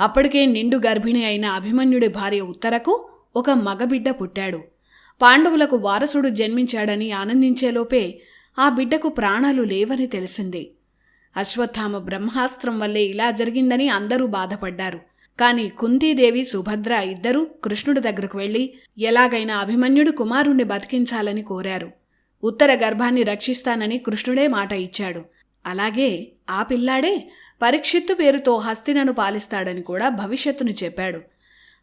అప్పటికే నిండు గర్భిణి అయిన అభిమన్యుడి భార్య ఉత్తరకు ఒక మగబిడ్డ పుట్టాడు. పాండవులకు వారసుడు జన్మించాడని ఆనందించేలోపే ఆ బిడ్డకు ప్రాణాలు లేవని తెలిసింది. అశ్వత్థామ బ్రహ్మాస్త్రం వల్లే ఇలా జరిగిందని అందరూ బాధపడ్డారు. కాని కుంతీదేవి సుభద్ర ఇద్దరూ కృష్ణుడి దగ్గరకు వెళ్ళి ఎలాగైనా అభిమన్యుడు కుమారుణ్ణి బతికించాలని కోరారు. ఉత్తర గర్భాన్ని రక్షిస్తానని కృష్ణుడే మాట ఇచ్చాడు. అలాగే ఆ పిల్లాడే పరీక్షిత్తు పేరుతో హస్తినను పాలిస్తాడని కూడా భవిష్యత్తును చెప్పాడు.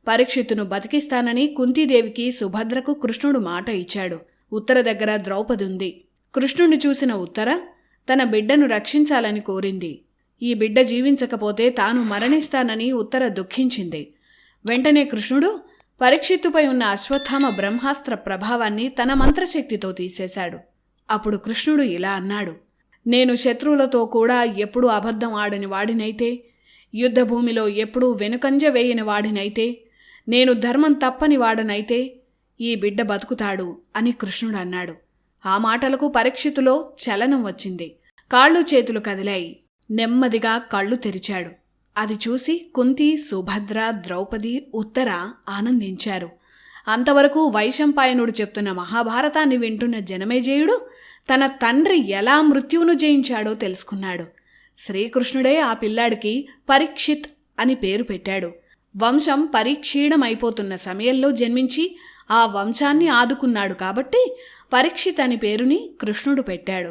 పరీక్షిత్తును బతికిస్తానని కుంతీదేవికి సుభద్రకు కృష్ణుడు మాట ఇచ్చాడు. ఉత్తర దగ్గర ద్రౌపది ఉంది. కృష్ణుని చూసిన ఉత్తర తన బిడ్డను రక్షించాలని కోరింది. ఈ బిడ్డ జీవించకపోతే తాను మరణిస్తానని ఉత్తర దుఃఖించింది. వెంటనే కృష్ణుడు పరీక్షిత్తుపై ఉన్న అశ్వత్థామ బ్రహ్మాస్త్ర ప్రభావాన్ని తన మంత్రశక్తితో తీసేశాడు. అప్పుడు కృష్ణుడు ఇలా అన్నాడు. నేను శత్రువులతో కూడా ఎప్పుడూ అబద్ధం ఆడని వాడినైతే యుద్ధభూమిలో ఎప్పుడూ వెనుకంజ వేయని వాడినైతే నేను ధర్మం తప్పని వాడనైతే ఈ బిడ్డ బతుకుతాడు అని కృష్ణుడు అన్నాడు. ఆ మాటలకు పరీక్షితులో చలనం వచ్చింది. కాళ్ళు చేతులు కదిలాయి. నెమ్మదిగా కళ్ళు తెరిచాడు. అది చూసి కుంతి సుభద్ర ద్రౌపది ఉత్తర ఆనందించారు. అంతవరకు వైశంపాయనుడు చెప్తున్న మహాభారతాన్ని వింటున్న జనమేజయుడు తన తండ్రి ఎలా మృత్యువును జయించాడో తెలుసుకున్నాడు. శ్రీకృష్ణుడే ఆ పిల్లాడికి పరీక్షిత్ అని పేరు పెట్టాడు. వంశం పరీక్షీణమైపోతున్న సమయంలో జన్మించి ఆ వంశాన్ని ఆదుకున్నాడు కాబట్టి పరీక్షిత్ అని పేరుని కృష్ణుడు పెట్టాడు.